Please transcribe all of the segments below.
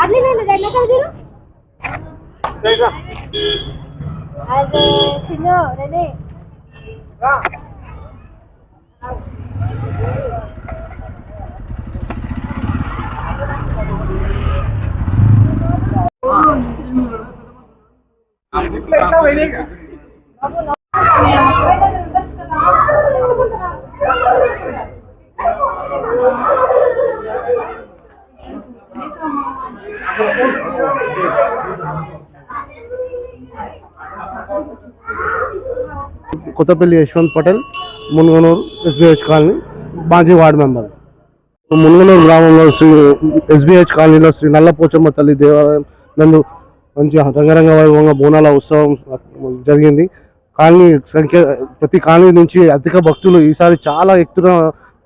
అట్లే నేను వెనకాల చూడు అదే చిన్న ready Kothapalli Yashwant Patel Munganur SBH colony మాజీ వార్డు మెంబర్. మున్గనూరు గ్రామంలో శ్రీ ఎస్బీహెచ్ కాలనీలో శ్రీ నల్లపోచమ్మ తల్లి దేవాలయం నందు మంచి రంగరంగ వైభవంగా బోనాల ఉత్సవం జరిగింది. కాలనీ సంఖ్య ప్రతి కాలనీ నుంచి అధిక భక్తులు ఈసారి చాలా ఎత్తున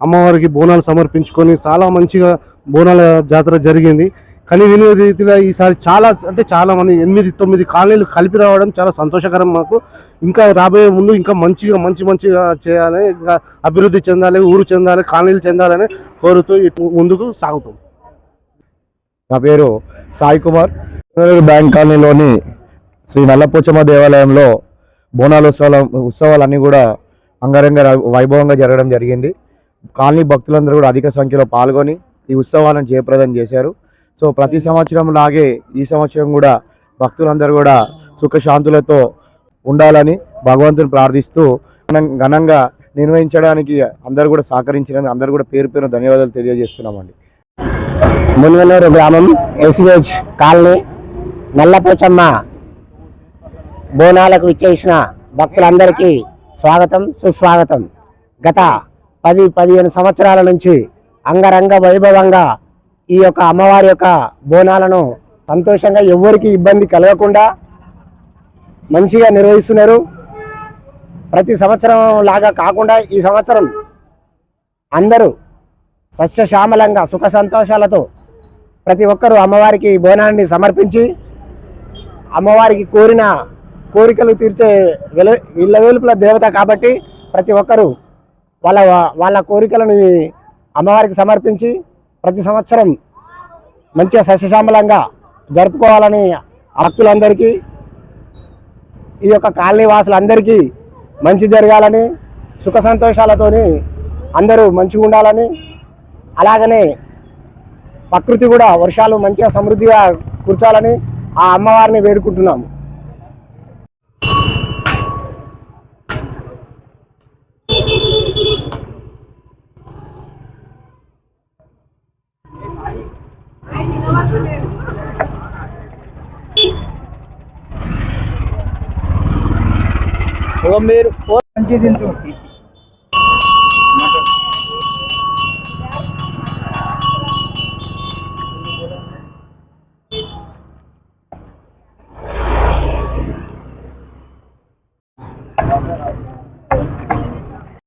అమ్మవారికి బోనాలు సమర్పించుకొని చాలా మంచిగా బోనాల జాతర జరిగింది. కానీ వినే రీతిలో ఈసారి చాలా అంటే చాలా మంది ఎనిమిది తొమ్మిది కాలనీలు కలిపి రావడం చాలా సంతోషకరం మాకు. ఇంకా రాబోయే ముందు ఇంకా మంచిగా మంచి మంచిగా చేయాలి ఇంకా అభివృద్ధి చెందాలి ఊరు చెందాలి కాలనీలు చెందాలని కోరుతూ ఇటు ముందుకు సాగుతాం. నా పేరు సాయి కుమార్. బ్యాంక్ కాలనీలోని శ్రీ నల్లపోచమ్మ దేవాలయంలో బోనాల ఉత్సవాల ఉత్సవాలన్నీ కూడా అంగరంగ వైభవంగా జరగడం జరిగింది. కాలనీ భక్తులందరూ కూడా అధిక సంఖ్యలో పాల్గొని ఈ ఉత్సవాలను జయప్రదం చేశారు. సో ప్రతి సంవత్సరం లాగే ఈ సంవత్సరం కూడా భక్తులందరూ కూడా సుఖశాంతులతో ఉండాలని భగవంతుని ప్రార్థిస్తూ ఘనం- ఘనంగా నిర్వహించడానికి అందరూ కూడా సహకరించినందుకు అందరూ కూడా పేరు పేరు ధన్యవాదాలు తెలియజేస్తున్నామండి. మున్గనూరు గ్రామం ఎస్విహెచ్ కాలనీ నల్లపోచమ్మ బోనాలకు ఇచ్చేసిన భక్తులందరికీ స్వాగతం సుస్వాగతం. గత పది పదిహేను సంవత్సరాల నుంచి అంగరంగ వైభవంగా ఈ యొక్క అమ్మవారి యొక్క బోనాలను సంతోషంగా ఎవరికి ఇబ్బంది కలగకుండా మంచిగా నిర్వహిస్తున్నారు. ప్రతి సంవత్సరం లాగా కాకుండా ఈ సంవత్సరం అందరూ సస్యశ్యామలంగా సుఖ సంతోషాలతో ప్రతి ఒక్కరూ అమ్మవారికి బోనాన్ని సమర్పించి అమ్మవారికి కోరిన కోరికలు తీర్చే వెల ఇళ్ళవేలుపుల దేవత కాబట్టి ప్రతి ఒక్కరూ వాళ్ళ వాళ్ళ కోరికలను అమ్మవారికి సమర్పించి ప్రతి సంవత్సరం మంచిగా సస్యశ్యామలంగా జరుపుకోవాలని భక్తులందరికీ ఈ యొక్క కాలనీ వాసులందరికీ మంచి జరగాలని సుఖ సంతోషాలతోని అందరూ మంచిగా ఉండాలని అలాగనే ప్రకృతి కూడా వర్షాలు మంచిగా సమృద్ధిగా కూర్చాలని ఆ అమ్మవారిని వేడుకుంటున్నాము. वो मेरे फोर पंचीस इंचू